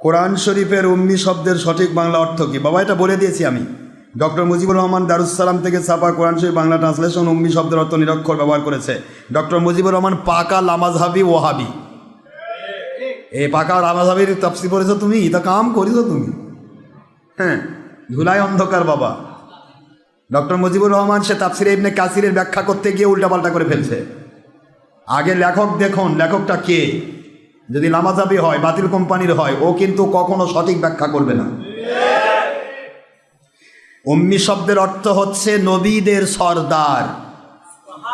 কোরআন শরীফের উম্মি শব্দের সঠিক বাংলা অর্থ কি? বাবা, এটা বলে দিয়েছি আমি। ডক্টর মুজিবুর রহমান দারুসালাম থেকে ছাপা কোরআন শরীফ বাংলা ট্রান্সলেশন উম্মি শব্দের অর্থ নিরক্ষর ব্যবহার করেছে। ডক্টর মুজিবুর রহমান পাকা লামাজহাবি ওহাবি এই পাকা লামাজহাবির তফসি পড়েছো তুমি? তা কাম করেছ তুমি? হ্যাঁ ধুলাই অন্ধকার বাবা। ডক্টর মুজিবুর রহমান সে তাফসির ইবনে কাসিরের ব্যাখ্যা করতে গিয়ে উল্টাপাল্টা করে ফেলছে। আগে লেখক দেখুন, লেখকটা কে? যদি লামাজাবি হয়, বাতিল কোম্পানির হয়, ও কিন্তু কখনো সঠিক ব্যাখ্যা করবে না। উম্মি শব্দের অর্থ হচ্ছে নবীদের সর্দার।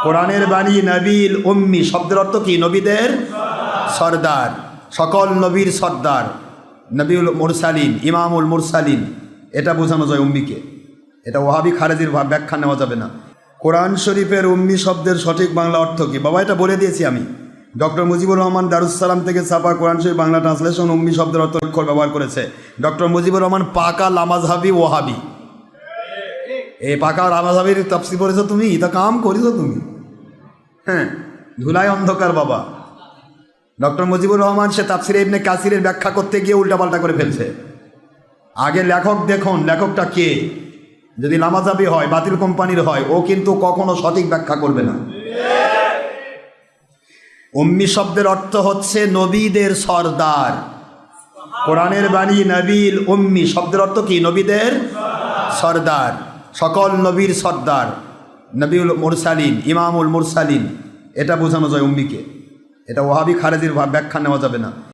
কোরআনের বাণী নবীল উম্মি, শব্দের অর্থ কি? নবীদের সর্দার। সকল নবীর সর্দার। নবীউল মুরসালিন, ইমামুল মুরসালিন, এটা বোঝানো যায় উম্মিকে। এটা ওহাবি খারেজির ব্যাখ্যা নেওয়া যাবে না। কোরআন শরীফের উম্মি শব্দের সঠিক বাংলা অর্থ কি? বাবা, এটা বলে দিয়েছি আমি। ডক্টর মুজিবুর রহমান দারুসালাম থেকে ছাপা কোরআন শরীফ বাংলা ট্রান্সলেশন উম্মি শব্দের অর্থ অক্ষর ব্যবহার করেছে। ডক্টর মুজিবুর রহমান পাকা লামাজহাবি ওহাবি। এই পাকা লামাজহাবির তফসি পড়েছো তুমি? তা কাম করেছ তুমি? হ্যাঁ ধুলাই অন্ধকার বাবা। ডক্টর মুজিবুর রহমান সে তাফসির ইবনে কাসিরের ব্যাখ্যা করতে গিয়ে উল্টাপাল্টা করে ফেলছে। আগে লেখক দেখুন, লেখকটা কে? যদি লামাজাবি হয়, বাতিল কোম্পানির হয়, ও কিন্তু কখনো সঠিক ব্যাখ্যা করবে না। উম্মি শব্দের অর্থ হচ্ছে নবীদের সর্দার। কোরআনের বাণী নবীল উম্মি, শব্দের অর্থ কি? নবীদের সর্দার। সকল নবীর সর্দার। নবীউল মুরসালিন, ইমামুল মুরসালিন। এটা বোঝানো যায় উম্মিকে। এটা ওহাবি খারেজির ব্যাখ্যা নেওয়া যাবে না।